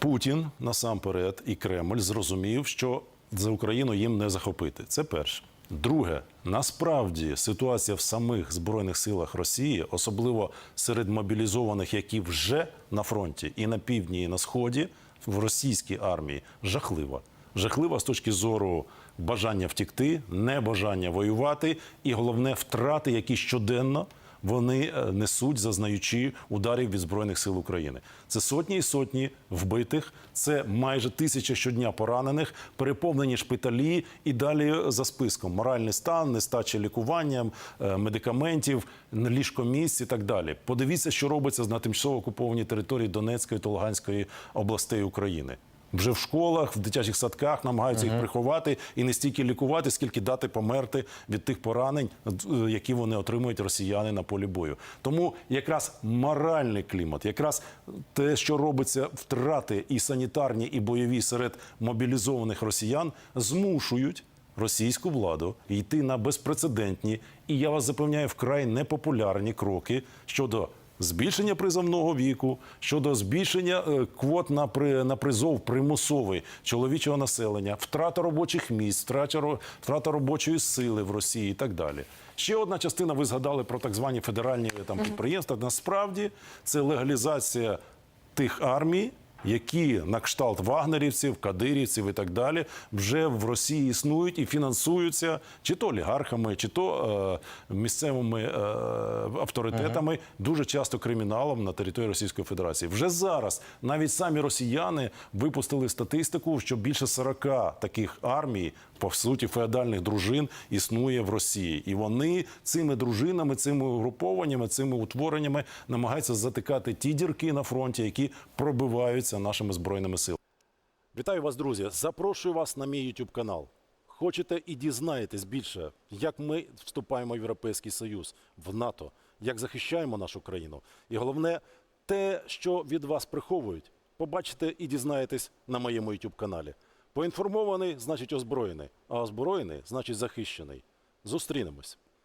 Путін насамперед і Кремль зрозумів, що за Україну їм не захопити. Це перше. Друге, насправді ситуація в самих збройних силах Росії, особливо серед мобілізованих, які вже на фронті і на півдні, і на сході, в російській армії, жахлива. Жахлива з точки зору бажання втікти, небажання воювати, і головне втрати, які щоденно вони е, несуть, зазнаючи ударів від збройних сил України. Це сотні і сотні вбитих, це майже тисяча щодня поранених, переповнені шпиталі і далі за списком моральний стан, нестача лікування, е, медикаментів, ліжкомісць і так далі. Подивіться, що робиться на тимчасово окупованій території Донецької та Луганської областей України. Вже в школах, в дитячих садках намагаються їх приховати і не стільки лікувати, скільки дати померти від тих поранень, е, які вони отримують росіяни на полі бою. Тому якраз моральний клімат, якраз те, що робиться втрати і санітарні, і бойові серед мобілізованих росіян, змушують російську владу йти на безпрецедентні і я вас запевняю, вкрай непопулярні кроки щодо збільшення призовного віку, щодо збільшення е, квот на, при, на призов примусовий чоловічого населення, втрата робочих місць, втрата, втрата робочої сили в Росії і так далі. Ще одна частина, ви згадали про так звані федеральні там, підприємства. Насправді це легалізація тих армій, які на кшталт вагнерівців, кадирівців і так далі вже в Росії існують і фінансуються чи то олігархами, чи то е, місцевими е, авторитетами, дуже часто криміналом на території Російської Федерації. Вже зараз навіть самі росіяни випустили статистику, що більше 40 таких армій, по суті, феодальних дружин існує в Росії, і вони цими дружинами, цими угрупованнями, цими утвореннями намагаються затикати ті дірки на фронті, які пробиваються нашими збройними силами. Вітаю вас, друзі! Запрошую вас на мій YouTube канал. Хочете і дізнаєтесь більше, як ми вступаємо в Європейський Союз, в НАТО, як захищаємо нашу країну. І головне, те, що від вас приховують, побачите і дізнаєтесь на моєму YouTube каналі. Поінформований значить озброєний, а озброєний значить захищений. Зустрінемось.